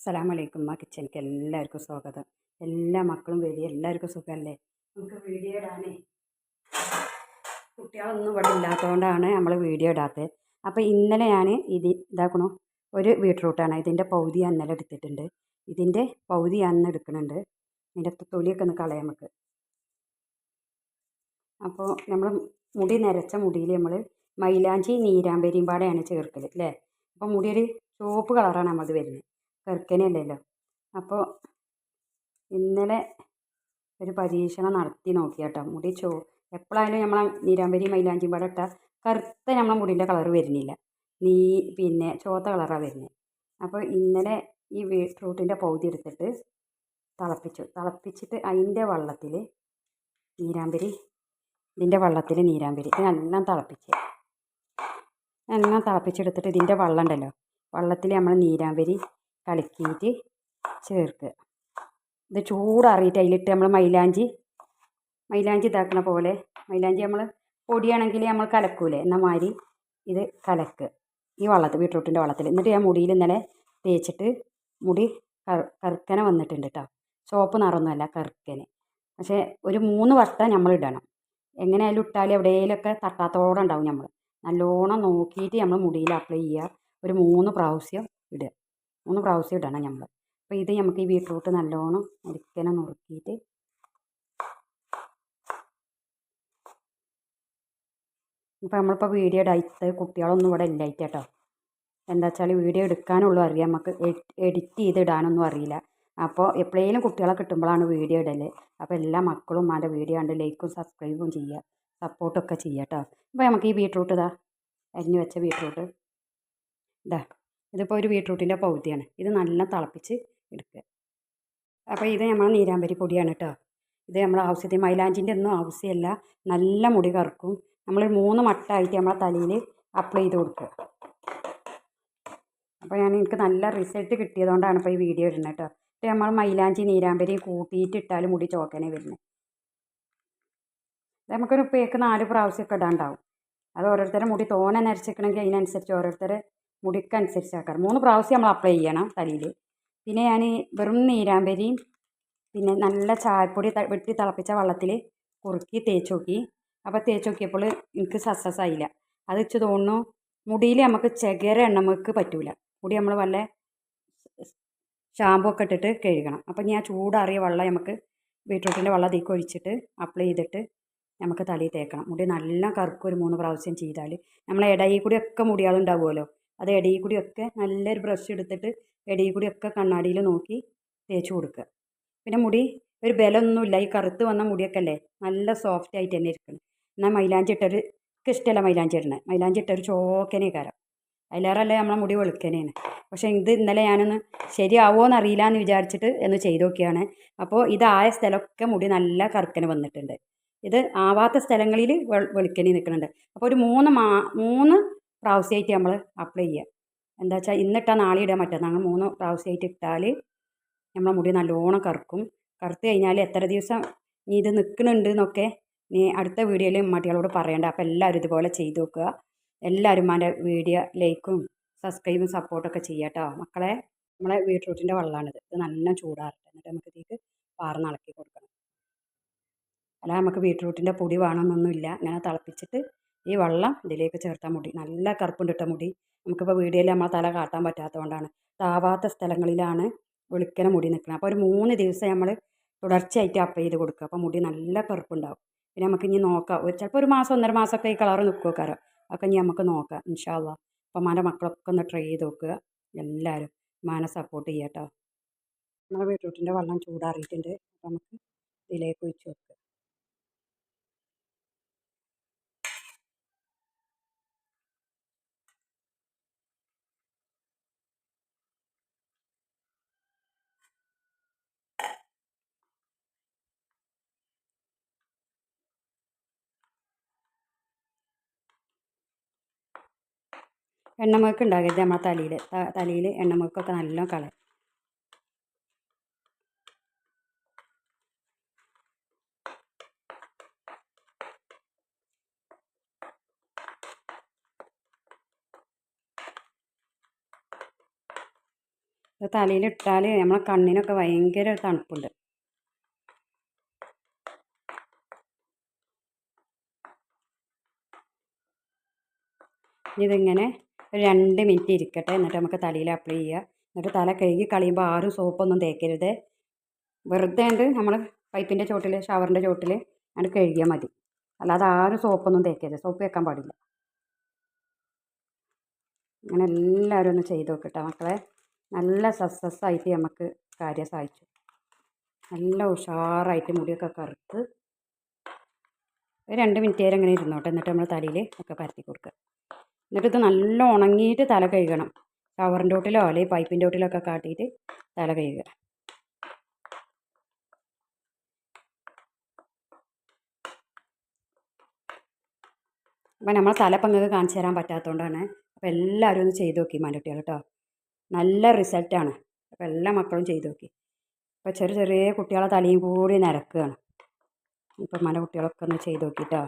അസ്സലാമലൈക്കും. ആ കിച്ചണിക്ക് എല്ലാവർക്കും സ്വാഗതം. എല്ലാ മക്കളും വരിക എല്ലാവർക്കും സുഖമല്ലേ? നമുക്ക് വീഡിയോ ഇടാനേ. കുട്ടികളൊന്നും ഇവിടെ ഇല്ലാത്തതുകൊണ്ടാണ് നമ്മൾ വീഡിയോ ഇടാത്തത്. അപ്പോൾ ഇന്നലെ ഞാൻ ഇത് ഇതാക്കണു. ഒരു ബീട്രൂട്ടാണ് ഇതിന്റെ പൗതി അന്നലെ എടുത്തിട്ടുണ്ട്. ഇതിന്റെ പൗതി അന്ന് എടുക്കുന്നുണ്ട് ഇതിന്റെ തൊലിയൊക്കെ ഒന്ന് കളയാം നമുക്ക്. അപ്പോൾ നമ്മൾ മുടി നരച്ച മുടിയിൽ നമ്മൾ മൈലാഞ്ചി നീരാമ്പരിയും പാടെയാണ് ചേർക്കൽ അല്ലേ? അപ്പോൾ മുടി ഒരു ചുവപ്പ് കളറാണ് നമ്മൾ വരുന്നത്. കറുക്കനല്ലല്ലോ അപ്പോൾ ഇന്നലെ ഒരു പരീക്ഷണം നടത്തി നോക്കി കേട്ടോ മുടി ചോ എപ്പോഴായാലും നമ്മളെ നീരാമ്പരി മൈലാഞ്ചിയും പാടെ ഇട്ടാൽ കറുത്ത നമ്മളെ മുടിന്റെ കളർ വരുന്നില്ല. നീ പിന്നെ ചുവത്ത കളറാണ് വരുന്നത് അപ്പോൾ ഇന്നലെ ഈ ബീട്രൂട്ടിന്റെ പൗതി എടുത്തിട്ട് തിളപ്പിച്ചു. തിളപ്പിച്ചിട്ട് അതിന്റെ വെള്ളത്തിൽ നീരാമ്പരി ഇതിന്റെ വെള്ളത്തിൽ നീരാമ്പരി. ഇതെല്ലാം തിളപ്പിച്ച്. എല്ലാം തിളപ്പിച്ചെടുത്തിട്ട് ഇതിന്റെ വെള്ളം ഉണ്ടല്ലോ. വെള്ളത്തിൽ നമ്മൾ നീരാമ്പരി കലക്കിയിട്ട് ചേർക്കുക. ഇത് ചൂടാറിയിട്ട് അതിലിട്ട് നമ്മൾ മൈലാഞ്ചി മൈലാഞ്ചി ഇതാക്കണ പോലെ മൈലാഞ്ചി നമ്മൾ പൊടിയാണെങ്കിൽ നമ്മൾ കലക്കൂലേ. എന്ന മാതിരി ഇത് കലക്കുക ഈ വള്ളത്തിൽ ബീട്രൂട്ടിന്റെ വള്ളത്തിൽ എന്നിട്ട് ഞാൻ മുടിയിൽ ഇന്നലെ തേച്ചിട്ട് മുടി കറു കറുക്കനെ വന്നിട്ടുണ്ട് കേട്ടോ ചുവപ്പ് നിറമൊന്നുമല്ല കറുക്കനെ. പക്ഷേ ഒരു മൂന്ന് വട്ടം നമ്മൾ ഇടണം. എങ്ങനെയായാലും ഇട്ടാൽ എവിടെയെങ്കിലുമൊക്കെ തട്ടാത്തോടെ ഉണ്ടാവും നമ്മൾ നല്ലോണം നോക്കിയിട്ട് നമ്മൾ മുടിയിൽ അപ്ലൈ ചെയ്യുക. ഒരു മൂന്ന് പ്രാവശ്യം ഇടുക. മൂന്ന് പ്രാവശ്യം ഇടണം നമ്മൾ അപ്പോൾ ഇത് നമുക്ക് ഈ ബീട്രൂട്ട് നല്ലോണം ഒരിക്കലും നുറുക്കിയിട്ട് ഇപ്പോൾ നമ്മളിപ്പോൾ വീഡിയോ ഡയറ്റ് കുട്ടികളൊന്നും ഇവിടെ ഇല്ലായിട്ട് കേട്ടോ. എന്താ വെച്ചാൽ വീഡിയോ എടുക്കാനുള്ളൂ അറിയാം. നമുക്ക് എഡിറ്റ് ചെയ്ത് ഇടാനൊന്നും അറിയില്ല. അപ്പോൾ എപ്പോഴേലും കുട്ടികളെ കിട്ടുമ്പോഴാണ് വീഡിയോ ഇടൽ അപ്പോൾ എല്ലാ മക്കളും ഉമ്മാന്റെ വീഡിയോ കണ്ട് ലൈക്കും സബ്സ്ക്രൈബും ചെയ്യുക സപ്പോർട്ടൊക്കെ ചെയ്യുക കേട്ടോ അപ്പോൾ നമുക്ക് ഈ ബീട്രൂട്ട് ഇതാ. അരിഞ്ഞു വെച്ച ബീട്രൂട്ട് ഇതാ. ഇതിപ്പോൾ ഒരു ബീട്രൂട്ടിന്റെ പൗതിയാണ്. ഇത് നല്ല തിളപ്പിച്ച് എടുക്കുക. അപ്പോൾ ഇത് നമ്മൾ നീരാമ്പരി പൊടിയാണ് കേട്ടോ ഇത് നമ്മൾ ആവശ്യത്തിന് മൈലാഞ്ചിന്റെ ഒന്നും ആവശ്യമല്ല. നല്ല മുടി കറുക്കും. നമ്മൾ മൂന്ന് മട്ടായിട്ട് നമ്മളെ തലയിൽ അപ്ലൈ ചെയ്ത് കൊടുക്കുക. അപ്പോൾ ഞാൻ എനിക്ക് നല്ല റിസൾട്ട് കിട്ടിയതുകൊണ്ടാണ് ഇപ്പോൾ ഈ വീഡിയോ ഇടുന്നത് കേട്ടോ ഇത് നമ്മൾ മൈലാഞ്ചി നീരാമ്പരി കൂട്ടിയിട്ട് ഇട്ടാൽ മുടി ചോക്കനെ വരുന്നത് നമുക്കൊരു പേക്ക് നാല് പ്രാവശ്യമൊക്കെ ഇടാണ്ടാവും. അത് ഓരോരുത്തരുടെ മുടി തോനെ നരച്ചിക്കണമെങ്കിൽ അതിനനുസരിച്ച് ഓരോരുത്തരെ മുടിക്കനുസരിച്ച് ആക്കാം മൂന്ന് പ്രാവശ്യം നമ്മൾ അപ്ലൈ ചെയ്യണം തലയിൽ. പിന്നെ ഞാൻ വെറും നീരാമ്പരിയും പിന്നെ നല്ല ചായപ്പൊടി വെട്ടി തിളപ്പിച്ച വെള്ളത്തിൽ കുറുക്കി തേച്ച് നോക്കി. അപ്പോൾ തേച്ച് നോക്കിയപ്പോൾ എനിക്ക് സക്സസ് ആയില്ല. അത് വെച്ച് തോന്നുന്നു മുടിയിൽ നമുക്ക് ചകര എണ്ണമക്ക് പറ്റില്ല മുടി നമ്മൾ വല്ല ഷാമ്പു ഒക്കെ ഇട്ടിട്ട് കഴുകണം. അപ്പം ഞാൻ ചൂടാറിയ വെള്ളം നമുക്ക് ബീട്രൂട്ടിന്റെ വെള്ളം തീക്ക് ഒഴിച്ചിട്ട് അപ്ലൈ ചെയ്തിട്ട് നമുക്ക് തലയിൽ തേക്കണം. മുടി നല്ല കറുക്കൊരു മൂന്ന് പ്രാവശ്യം ചെയ്താൽ നമ്മളെ ഇടയിൽ കൂടി ഒക്കെ മുടികളുണ്ടാവുമല്ലോ അത് ഇടയിൽ ഒക്കെ നല്ലൊരു ബ്രഷ് എടുത്തിട്ട് ഇടയിൽ ഒക്കെ കണ്ണാടിയിൽ നോക്കി തേച്ച് കൊടുക്കുക. പിന്നെ മുടി ഒരു ബലമൊന്നുമില്ല. ഈ കറുത്ത് വന്ന മുടിയൊക്കെ അല്ലേ? നല്ല സോഫ്റ്റ് ആയിട്ട് തന്നെ ഇരിക്കണം. എന്നാൽ മൈലാഞ്ചി ഇട്ടൊരു ഇഷ്ടമല്ല മൈലാഞ്ചി ഇടണത് മൈലാഞ്ചി ചോക്കനെ കാരം. അതിലേറല്ലേ നമ്മളെ മുടി വെളുക്കനെയാണ് പക്ഷേ ഇത് ഇന്നലെ ഞാനൊന്ന് ശരിയാവുമോ എന്നറിയില്ല എന്ന് വിചാരിച്ചിട്ട് എന്ന് ചെയ്ത് നോക്കിയാണ്. അപ്പോൾ ഇതായ സ്ഥലമൊക്കെ മുടി നല്ല കറുക്കന് വന്നിട്ടുണ്ട്. ഇത് ആവാത്ത സ്ഥലങ്ങളിൽ വെളുക്കനി നിൽക്കുന്നുണ്ട്. അപ്പോൾ ഒരു മൂന്ന് മാ മൂന്ന് പ്രാവശ്യമായിട്ട് നമ്മൾ അപ്ലൈ ചെയ്യുക എന്താ വെച്ചാൽ ഇന്നിട്ടാൽ നാളെ ഇടാൻ പറ്റുക അങ്ങനെ മൂന്ന് പ്രാവശ്യമായിട്ട് ഇട്ടാൽ നമ്മളെ മുടി നല്ലോണം കറുക്കും. കറുത്ത് കഴിഞ്ഞാൽ എത്ര ദിവസം നീ ഇത് നിൽക്കുന്നുണ്ട് എന്നൊക്കെ നീ അടുത്ത വീഡിയോയിൽ ഉമ്മാട്ടികളോട് പറയണ്ട. അപ്പോൾ എല്ലാവരും ഇതുപോലെ ചെയ്ത് നോക്കുക. എല്ലാവരും ഉമ്മാന്റെ വീഡിയോ ലൈക്കും സബ്സ്ക്രൈബും സപ്പോർട്ടൊക്കെ ചെയ്യാട്ടോ മക്കളെ നമ്മളെ ബീട്രൂട്ടിന്റെ വെള്ളമാണിത് ഇത് നല്ല ചൂടാറട്ടെ. എന്നിട്ട് നമുക്ക് ഇതിലേക്ക് പാർന്ന് ഇളക്കി കൊടുക്കണം. അല്ല നമുക്ക് ബീട്രൂട്ടിന്റെ പൊടി വേണമെന്നൊന്നുമില്ല ഇങ്ങനെ തിളപ്പിച്ചിട്ട് ഈ വെള്ളം ഇതിലേക്ക് ചേർത്താൽ മുടി. നല്ല കറുപ്പുണ്ടിട്ട മുടി. നമുക്കിപ്പോൾ വീഡിയോയിൽ നമ്മളെ തല കാട്ടാൻ പറ്റാത്തതുകൊണ്ടാണ്. താവാത്ത സ്ഥലങ്ങളിലാണ് വെളുക്കന മുടി നിൽക്കുന്നത് അപ്പോൾ ഒരു മൂന്ന് ദിവസം നമ്മൾ തുടർച്ചയായിട്ട് അപ്പ് ചെയ്ത് കൊടുക്കുക. അപ്പോൾ മുടി നല്ല കറുപ്പുണ്ടാവും. പിന്നെ നമുക്ക് ഇനി നോക്കാം. ഒരു ചിലപ്പോൾ ഒരു മാസം ഒന്നര മാസമൊക്കെ ഈ കളർ നിൽക്കുമോ അപ്പോൾ ഇനി നമുക്ക് നോക്കാം ഇൻഷാല്ല അപ്പോൾ മാന്റെ മക്കളൊക്കെ ഒന്ന് ട്രൈ ചെയ്ത് നോക്കുക. എല്ലാവരും മാനെ സപ്പോർട്ട് ചെയ്യാം കേട്ടോ നമ്മുടെ ബീട്രൂട്ടിന്റെ വെള്ളം ചൂടാറിയിട്ടുണ്ട്. നമുക്ക് ഇതിലേക്ക് ഒഴിച്ച് വെക്കുക എണ്ണമുക്ക് ഉണ്ടാകരുത് നമ്മളെ തലയിൽ തലയിൽ എണ്ണമുക്കൊക്കെ നല്ല കളയും തലയിലിട്ടാൽ നമ്മളെ കണ്ണിനൊക്കെ ഭയങ്കര തണുപ്പുണ്ട്. ഇതിങ്ങനെ ഒരു രണ്ട് മിനിറ്റ് ഇരിക്കട്ടെ. എന്നിട്ട് നമുക്ക് തലയിൽ അപ്ലൈ ചെയ്യുക എന്നിട്ട് തല കഴുകി കളയുമ്പോൾ ആരും സോപ്പൊന്നും തേക്കരുത്. വെറുതെ ഉണ്ട് നമ്മൾ പൈപ്പിന്റെ ചോട്ടിൽ ഷവറിന്റെ ചോട്ടിൽ അത് കഴുകിയാൽ മതി. അല്ലാതെ ആരും സോപ്പൊന്നും തേക്കരുത്. സോപ്പ് വെക്കാൻ പാടില്ല. അങ്ങനെ എല്ലാവരും ഒന്ന് ചെയ്ത് നോക്കട്ടെ മക്കളെ. നല്ല സക്സസ് ആയിട്ട് നമുക്ക് കാര്യം സാധിച്ചു. നല്ല ഉഷാറായിട്ട് മുടിയൊക്കെ കറുത്ത്. ഒരു രണ്ട് മിനിറ്റ് നേരം അങ്ങനെ ഇരുന്നോട്ടെ. എന്നിട്ട് നമ്മൾ തലയിൽ ഒക്കെ പരത്തി കൊടുക്കുക. എന്നിട്ട് ഇത് നല്ല ഉണങ്ങിയിട്ട് തല കഴുകണം. ഷവറിന്റെ ഓട്ടിലോ അല്ലെങ്കിൽ പൈപ്പിന്റെ ചോട്ടിലൊക്കെ കാട്ടിയിട്ട് തല കഴുകുക. അപ്പം നമ്മൾ തല ഇപ്പം കാണിച്ചു തരാൻ പറ്റാത്തതുകൊണ്ടാണ് അപ്പോൾ എല്ലാവരും ഒന്ന് ചെയ്ത് നോക്കി മലട്ടികൾ കേട്ടോ. നല്ല റിസൾട്ടാണ് അപ്പോൾ എല്ലാ മക്കളും ചെയ്ത് നോക്കി. അപ്പോൾ ചെറിയ ചെറിയ കുട്ടികളെ തലയും കൂടി നിരക്കുകയാണ്. ഇപ്പം മല കുട്ടികളൊക്കെ ഒന്ന് ചെയ്ത് നോക്കിട്ടോ